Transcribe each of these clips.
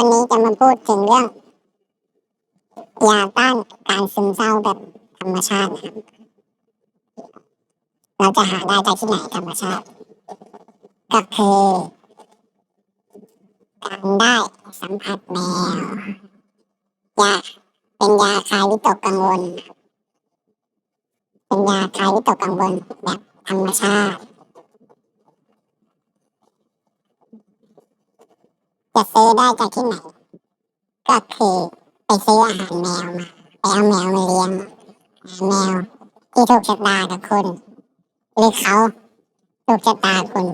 วันนี้จะมาพูดถึงเรื่องยาต้านการซึมเศร้าแบบธรรมชาตินะครับ เราจะหาได้จากที่ไหนธรรมชาติ ก็คือการได้สัมผัสแมวยาเป็นยาคลายวิตกกังวล เป็นยาคลายวิตกกังวลแบบธรรมชาติ จะซื้อได้จากที่ไหน ก็คือไปซื้ออาหารแมวมาไปเอาแมวมาเลี้ยงอาหารแมวที่ถูกชะตากับคุณหรือเขาถูกชะตาคุณ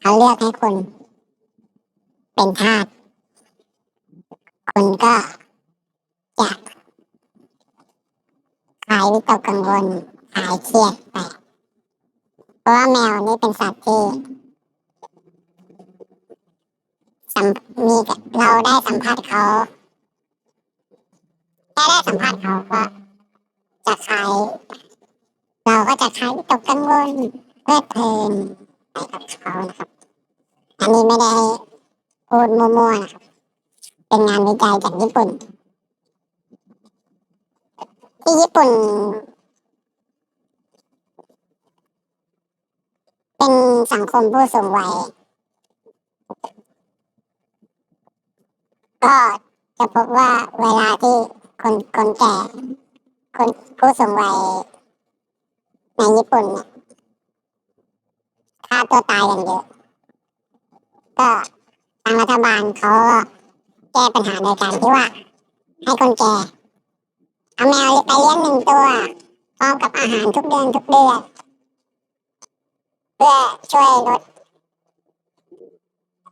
เขาเลือกให้คุณ เป็นทาสคุณก็จะคลายวิตกกังวลคลายเครียดไปเพราะว่าแมวนี่เป็นสัตว์ที่ สัมมีเราได้สัมผัสเขาแค่ได้สัมผัสเขาก็จะคลายเราก็จะคลายตกกังวลเพลิดเพลินไปกับเขานะครับ อันนี้ไม่ได้พูดมั่วๆนะครับ เป็นงานวิจัยจากญี่ปุ่น ที่ญี่ปุ่น เป็นสังคมผู้สูงวัย ก็จะพบว่าเวลาที่คนคนแก่คนผู้สูงวัยในญี่ปุ่นเนี่ยฆ่าตัวตายกันเยอะก็ทางรัฐบาลเขาก็แก้ปัญหาในการที่ว่า ให้คนแก่เอาแมวไปเลี้ยงหนึ่งตัวพร้อมกับอาหารทุกเดือนทุกเดือนเพื่อช่วยลด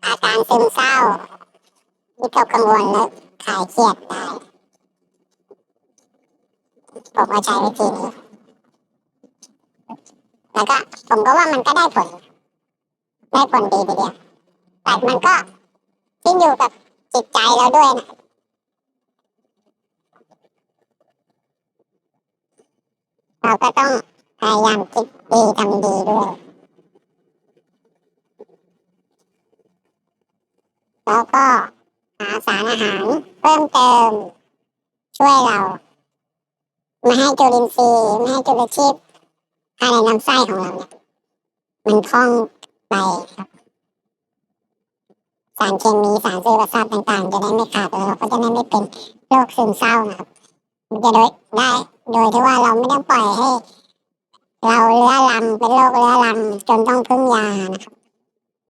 อาการซึมเศร้า วิตกกังวลและคลายเครียดได้ ผมก็ใช้วิธีนี้ แล้วก็ผมก็ว่ามันก็ได้ผล ได้ผลดีทีเดียว แต่มันก็ขึ้นอยู่กับจิตใจเราด้วยนะเราก็ต้องพยายามคิดดีทำดีด้วยแล้วก็ หาสารอาหารเพิ่มเติม ช่วยเราไม่ให้จุลินทรีย์ไม่ให้จุลชีพภายในลำไส้ของเราเนี่ยมันคล่องไปครับสารเคมีสารสื่อประสาทต่างๆ จะได้ไม่ขาดแล้วเราก็จะได้ไม่เป็นโรคซึมเศร้านะครับมันจะโดยได้โดยที่ว่าเราไม่ต้องปล่อยให้ เราเรื้อรังเป็นโรคเรื้อรังจนต้องพึ่งยานะครับ